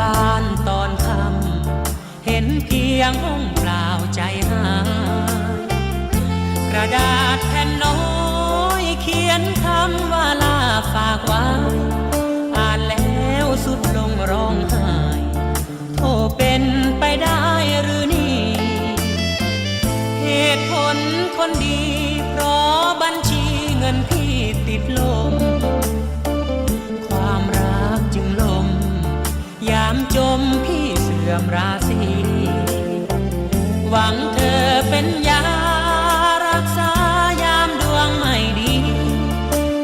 บ้านตอนค่ำเห็นเพียงห้องเปล่าใจหายกระดาษแผ่นน้อยเขียนคำว่าลาฝากไว้อ่านแล้วสุดลงร้องไห้โทเป็นไปได้หรือนี่ เหตุผลคนดี เพราะบัญชีเงินพี่ติดลม มพี่เสื่อมราศีหวังเธอเป็นยารักษายามดวงไม่ดี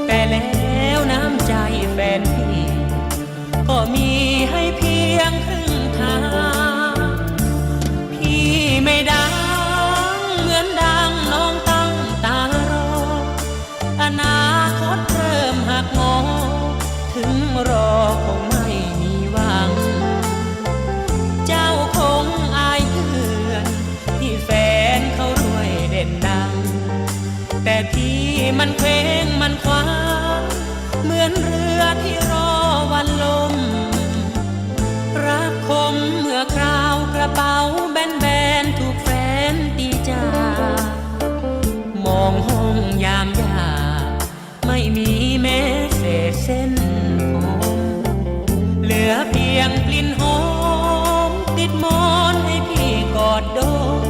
แต่แล้วน้ำใจแฟนพี่ ก็มีให้เพียงครึ่งทาง ติดมอนให้พี่กอดดม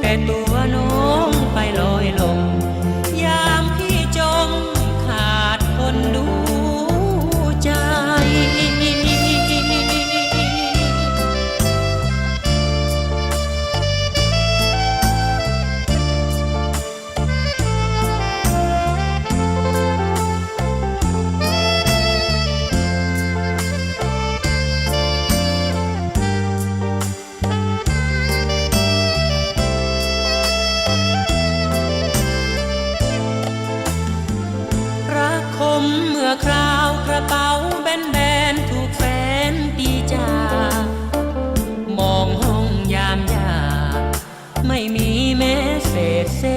แต่ตัวน้อง crecer.